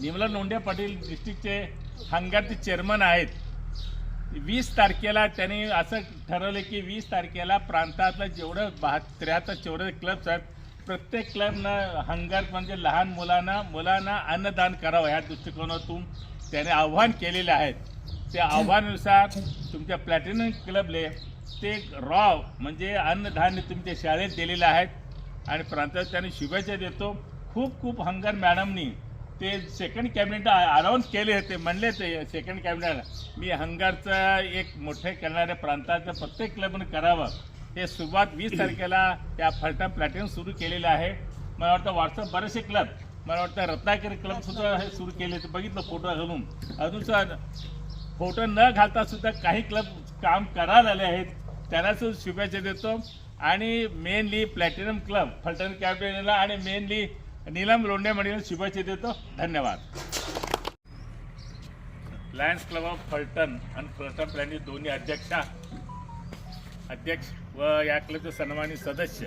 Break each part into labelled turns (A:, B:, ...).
A: निमला लोंढे पाटील डिस्ट्रिक्टचे हंगारचे चेअरमन आहेत. वीस तारखेला त्यांनी असं ठरवलं की वीस तारखेला प्रांतातलं जेवढं बहा त्र्याहत्तर चौऱ्या क्लब्स आहेत प्रत्येक क्लबनं हंगार म्हणजे लहान मुलांना मुलांना अन्नदान करावं ह्या दृष्टिकोनातून त्याने आव्हान केलेले आहेत त्या आव्हानानुसार तुमच्या प्लॅटिनम क्लबले ते रॉ म्हणजे अन्नधान्य तुमच्या शाळेत दिलेलं आहेत आणि प्रांतात त्यांनी शुभेच्छा देतो. खूप खूप हंगार मॅडमनी ते सेकंड कॅबिनेट अनाऊन्स केले होते म्हणले ते सेकंड कॅबिनेट मी हंगारचं एक मोठे करणाऱ्या प्रांताचं प्रत्येक क्लबनं करावं. हे सुरुवात वीस तारखेला त्या फलटण प्लॅटिनम सुरू केलेलं आहे. मला वाटतं व्हॉट्सअप बरेचसे क्लब मला वाटतं रत्नागिरी क्लब सुद्धा हे सुरू केले ते बघितलं फोटो घालून. अजून फोटो न घालता सुद्धा काही क्लब काम करायला आले आहेत. त्यांनाच शुभेच्छा देतो. आणि मेनली प्लॅटिनम क्लब फलटण कॅबिनेटला आणि मेनली नीलम लोंढे म्हणून शुभेच्छा देतो धन्यवाद. लायन्स क्लब ऑफ फलटण आणि फलटण प्लॅनिंग दोन्ही अध्यक्षा अध्यक्ष व या क्लबचे सन्मानित सदस्य.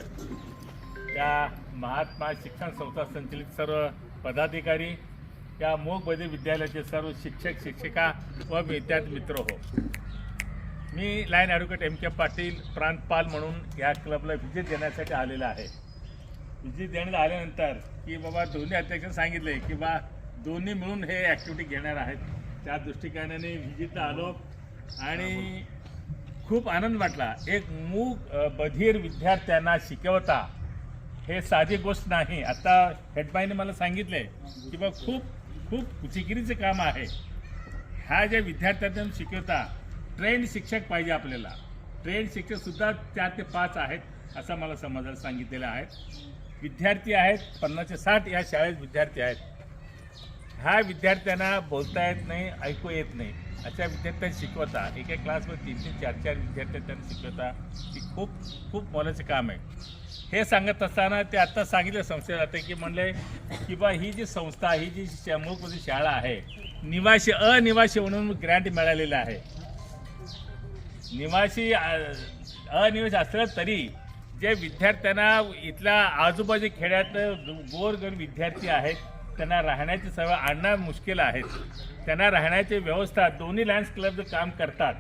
A: या महात्मा शिक्षण संस्था संचलित सर्व पदाधिकारी या मोग विद्यालयाचे सर्व शिक्षक शिक्षिका व विद्यार्थी मित्र हो. मी lion advocate M K Patil प्रांतपाल म्हणून या क्लबला व्हिजिट देण्यासाठी आलेला आहे. विजिट देण्यात आल्यानंतर की बाबा दोन्ही अध्यक्षांनी सांगितले की बा दोन्ही मिळून हे ॲक्टिव्हिटी घेणार आहेत. त्या दृष्टिकोनाने व्हिजिटला आलो आणि खूप आनंद वाटला. एक मूक बधीर विद्यार्थ्यांना शिकवता हे साधी गोष्ट नाही. आता हेडबाईने मला सांगितले की बा खूप खूप जिकिरीचं काम आहे. ह्या ज्या विद्यार्थ्यांना शिकवता ट्रेंड शिक्षक पाहिजे आपल्याला. ट्रेंड शिक्षकसुद्धा चार ते पाच आहेत असं मला समजायला सांगितलेलं आहे. विद्यार्थी आहेत पन्नासशे साठ या शाळेत विद्यार्थी आहेत. ह्या विद्यार्थ्यांना बोलता येत नाही ऐकू येत नाही. अशा विद्यार्थ्यांना शिकवता एका क्लासमध्ये तीन तीन चार चार विद्यार्थ्यांना शिकवता ही खूप खूप मोलाचं काम आहे. हे सांगत असताना ते आत्ता सांगितलं संस्थेला जाते की म्हणले की बा ही जी संस्था ही जी शमुकमध्ये शाळा आहे निवासी अनिवासी म्हणून ग्रँट मिळालेलं आहे. निवासी अनिवासी असलं तरी जे विद्यार्थ्यांना इथल्या आजूबाजू खेड्यात गोरगरीब विद्यार्थी आहेत त्यांना राहण्याची सवय आणणं मुश्किल आहे. त्यांना राहण्याची व्यवस्था दोन्ही लायन्स क्लब काम करतात.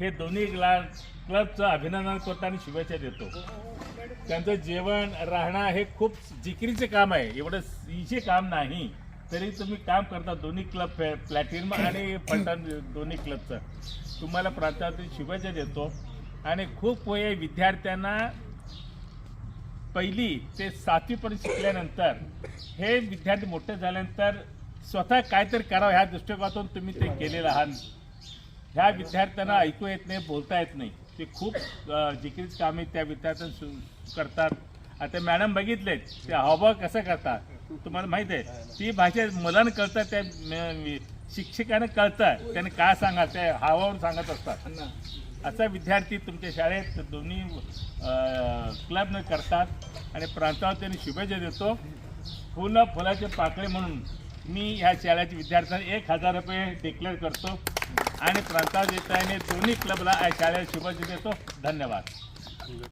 A: हे दोन्ही ला क्लबचं अभिनंदन करतो आणि शुभेच्छा देतो. त्यांचं जेवण राहणं हे खूप जिकिरीचे काम आहे. एवढं इचे काम नाही. तरी तुम्ही काम करता दोन्ही क्लब प्लॅटिनम आणि फलटण दोन्ही क्लबचं तुम्हाला प्रांतातील शुभेच्छा देतो. आणि खूप हे विद्यार्थ्यांना पहिली ते सातवीपर्यंत शिकल्यानंतर हे विद्यार्थी मोठे झाल्यानंतर स्वतः काहीतरी करावं ह्या दृष्टिकोनातून तुम्ही ते केलेलं आहात. ह्या विद्यार्थ्यांना ऐकू येत नाही बोलता येत नाही. ते खूप अ, कामे त्या विद्यार्थ्यांना सु- करतात. आता मॅडम बघितलेत ते हावभाव कसं करतात? तुम्हाला माहीत आहे ती भाषा मुलांना कळतं त्या शिक्षकाने शिक्षकांना कळतं. त्याने काय सांगा ते हावावर सांगत असतात. असा विद्यार्थी तुमच्या शाळेत दोन्ही क्लबनं करतात आणि प्रांतावर त्यांनी शुभेच्छा देतो. फुलं फुलाचे पाकळे म्हणून मी ह्या शाळेच्या विद्यार्थ्यांना एक हजार रुपये डिक्लेअर करतो आणि प्रांतावर देताने दोन्ही क्लबला या शाळेला शुभेच्छा देतो. धन्यवाद.